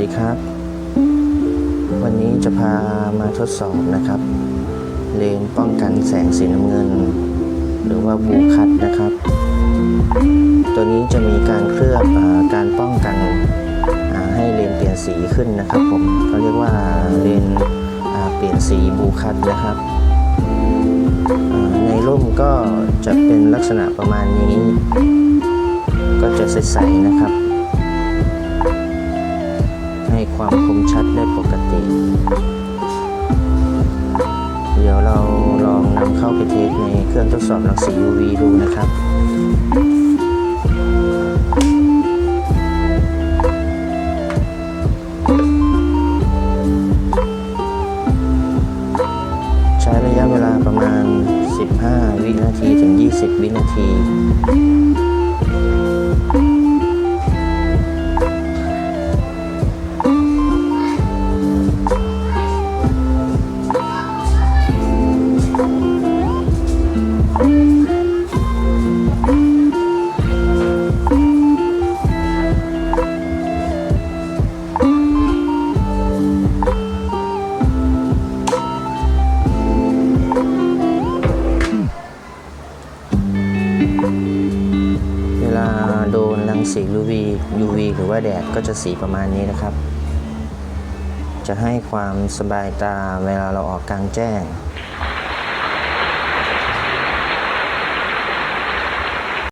ดีครับ วันนี้จะพามาทดสอบนะครับ เลนป้องกันแสงสีน้ำเงิน หรือว่าบูคัตนะครับ ตัวนี้จะมีการเคลือบอการป้องกันให้เลนเปลี่ยนสีขึ้นนะครับผมเขาเรียกว่าเลนเปลี่ยนสีบูคัตนะครับ ในร่มก็จะเป็นลักษณะประมาณนี้ ก็จะใสๆนะครับ ให้ความคมชัดได้ปกติ เดี๋ยวเราลองนำเข้าไปเทสในเครื่องทดสอบรังสี UV ดูนะครับใช้ระยะเวลาประมาณ 15 วินาทีถึง 20 วินาที เวลาโดนรังสี UV UV หรือว่าแดดก็จะสีประมาณนี้นะครับ จะให้ความสบายตาเวลาเราออกกลางแจ้ง